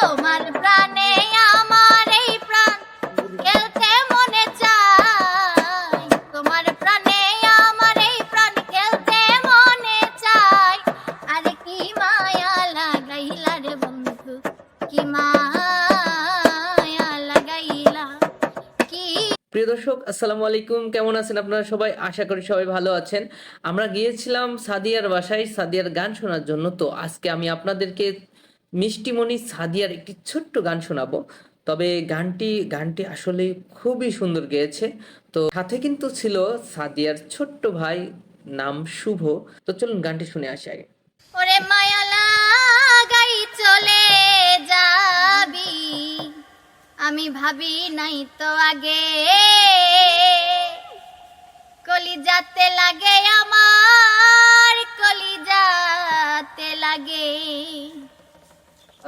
তোমার প্রাণে আমার এই প্রাণ। খেলতে মনে চায় তোমার প্রাণে আমার এই প্রাণ খেলতে মনে চায় আরে কি মায়া লাগাইলা রে বন্ধু, কি মায়া লাগাইলা, কি প্রিয় দর্শক, আসসালামু আলাইকুম। কেমন আছেন আপনারা সবাই? আশা করি সবাই ভালো আছেন। আমরা গিয়েছিলাম সাদিয়ার বাসায় সাদিয়ার গান শোনার জন্য। তো আজকে আমি আপনাদেরকে মিষ্টিমণি সাদিয়ার একটি ছোট্ট গান শোনাবো। তবে গানটি গানটি আসলে খুবই সুন্দর গেয়েছে। তো সাথে কিন্তু ছিল সাদিয়ার ছোট্ট ভাই, নাম শুভ। তো চলুন গানটি শুনে আসি আগে। ওরে মায়া চলে যাবি। আমি ভাবি নাই তো আগে। কলি যাতে লাগে আমার কলি যাতে লাগে।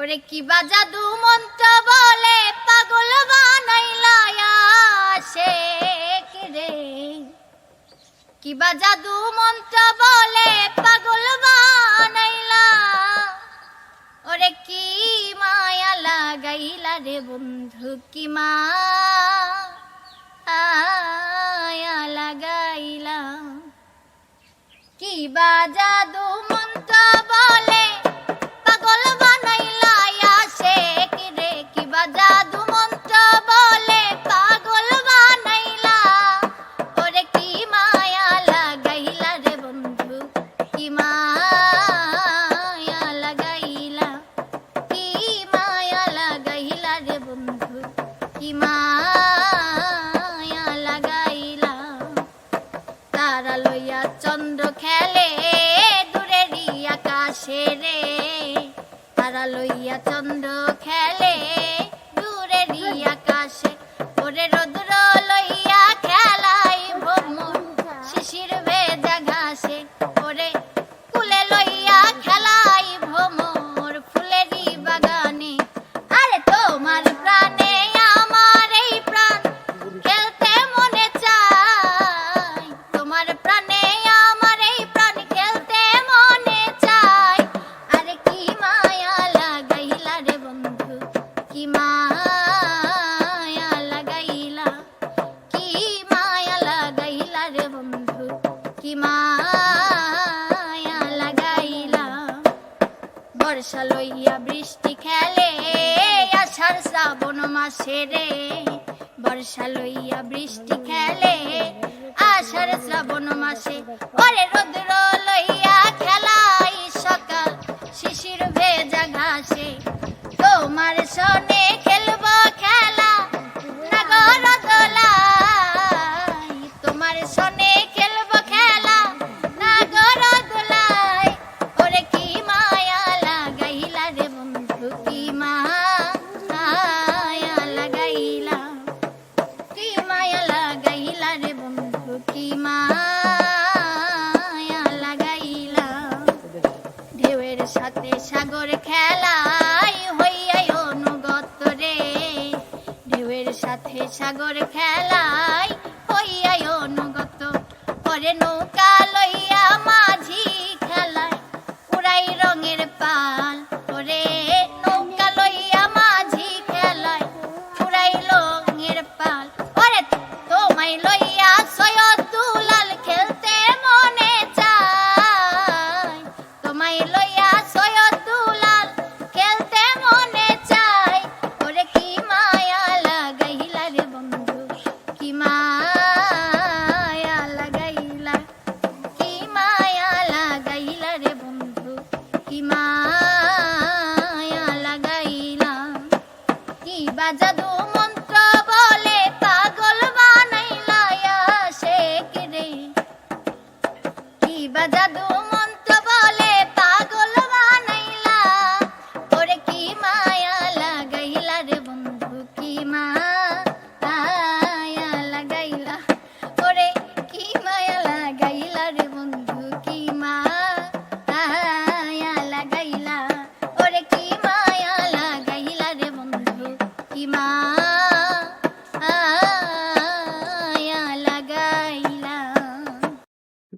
ওরে কি বা জাদু মন্ত্র বলে পাগল বানাইলা শেখ রে? কিবা জাদু মন্ত্র বলে পাগল বানাইলা? ওরে কি মায়া লাগাইলা রে বন্ধু, কি মায়া লাগাইলা? কিবা জাদু চন্দ্র খেলে দূরেরই আকাশে রে। তারা লইয়া চন্দ্র খেলে শ্রাবণ মাসে রে বর্ষা লইয়া বৃষ্টি খেলে। সাগর খেলাই হইয়াই অনুগত রে। ঢেউয়ের সাথে সাগর খেলাই হইয়াই অনুগত। পরে নৌকা লইয়া কি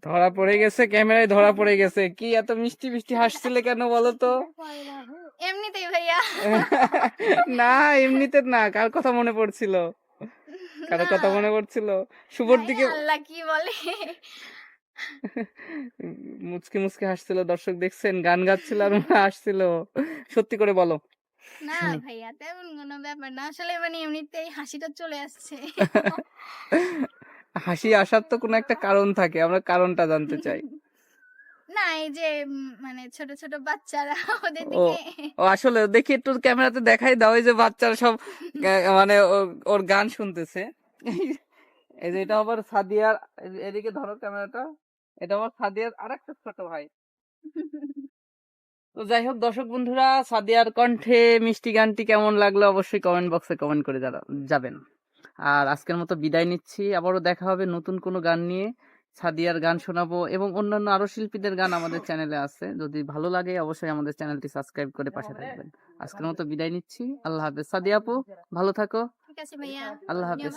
ধরা পড়ে গেছে ক্যামেরায় ধরা পড়ে গেছে। কি এত মিষ্টি মিষ্টি হাসছিলে কেন বলো তো? এমনিতেই ভাইয়া। না এমনিতে না কার কথা মনে পড়ছিল? কারও কথা মনে পড়ছিল? শুভর দিকে আল্লাহ কি বলে? মুচকি মুচকি হাসছিল দর্শক দেখছেন গান গাচ্ছিল আর মনে হাসছিল। সত্যি করে বলো। না ভাইয়া তেমন কোনো ব্যাপার না। আসলে মানে এমনিতেই হাসিটা চলে আসছে। হাসি আসার তো কোনো একটা কারণ থাকে আমরা কারণটা জানতে চাই। না এই যে মানে ছোট ছোট বাচ্চারা ওদের দিকে ও আসলে দেখি একটু ক্যামেরাতে দেখাই দাও এই যে বাচ্চারা সব মানে ওর গান শুনতেছে। এই যে এটা আবার সাদিয়ার এদিকে ধরো ক্যামেরাটা এটা আবার সাদিয়ার আরেকটা ছোট ভাই। তো যাই হোক দর্শক বন্ধুরা সাদিয়ার কণ্ঠে মিষ্টি গানটি কেমন লাগল অবশ্যই কমেন্ট বক্সে কমেন্ট করে যাবেন। আর আজকের মতো বিদায় নিচ্ছি। আবারও দেখা হবে নতুন কোনো গান নিয়ে। সাদিয়ার গান শোনাবো এবং অন্যান্য আরও শিল্পীদের গান আমাদের চ্যানেলে আছে। যদি ভালো লাগে অবশ্যই আমাদের চ্যানেলটি সাবস্ক্রাইব করে পাশে থাকবেন। আজকের মতো বিদায় নিচ্ছি। আল্লাহ হাফেজ। সাদিয়া আপু ভালো থাকো। আল্লাহ হাফেজ।